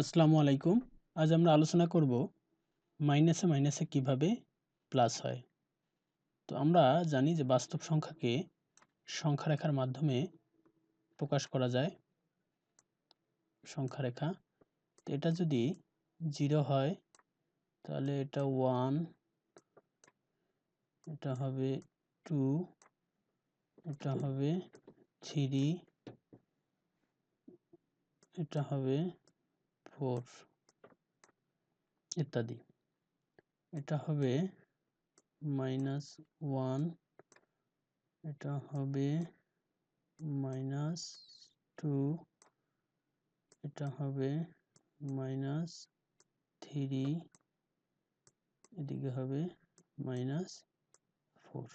আসসালামু আলাইকুম। আজ আমরা আলোচনা করব মাইনাসে মাইনাসে কীভাবে প্লাস হয়। তো আমরা জানি যে বাস্তব সংখ্যাকে সংখ্যা রেখার মাধ্যমে প্রকাশ করা যায়। সংখ্যা রেখা তো এটা যদি জিরো হয়, তাহলে এটা ওয়ান, এটা হবে টু, এটা হবে থ্রি, এটা হবে ফোর ইত্যাদি। এটা হবে মাইনাস ওয়ান এটা হবে মাইনাস টু এটা হবে মাইনাস থ্রি এদিকে হবে মাইনাস ফোর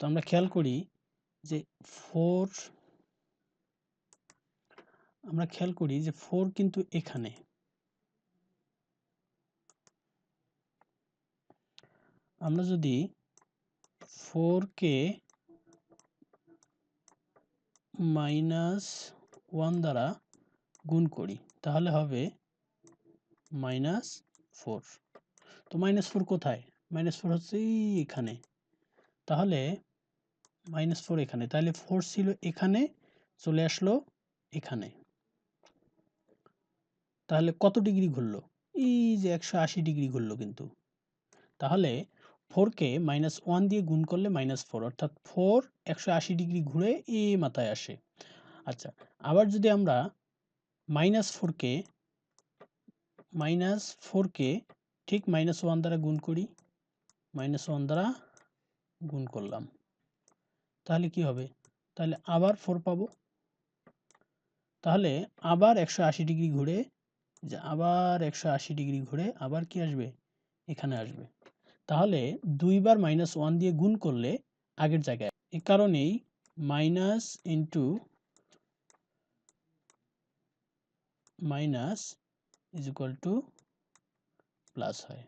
তো আমরা খেয়াল করি যে ফোর আমরা খেয়াল করি যে ফোর কিন্তু এখানে। আমরা যদি ফোরকে মাইনাস ওয়ান দ্বারা গুণ করি, তাহলে হবে মাইনাস ফোর তো মাইনাস ফোর কোথায়? মাইনাস ফোর হচ্ছে এখানে। তাহলে মাইনাস ফোর এখানে। তাহলে ফোর ছিল এখানে, চলে আসলো এখানে। তাহলে কত ডিগ্রি ঘুরলো? এই যে একশো আশি ডিগ্রি ঘুরলো কিন্তু। তাহলে ফোরকে মাইনাস ওয়ান দিয়ে গুণ করলে মাইনাস ফোর অর্থাৎ ফোর একশো আশি ডিগ্রি ঘুরে এ মাথায় আসে। আচ্ছা আবার যদি আমরা মাইনাস ফোরকে মাইনাস ফোরকে ঠিক মাইনাস ওয়ান দ্বারা গুণ করি মাইনাস ওয়ান দ্বারা গুণ করলাম, তাহলে কি হবে? তাহলে আবার ফোর পাবো। তাহলে আবার একশো আশি ডিগ্রি ঘুরে যে আবার একশো আশি ডিগ্রি ঘুরে আবার কি আসবে? এখানে আসবে। তাহলে দুইবার মাইনাস ওয়ান দিয়ে গুণ করলে আগের জায়গায় এ কারণেই minus into minus is equal to plus হয়।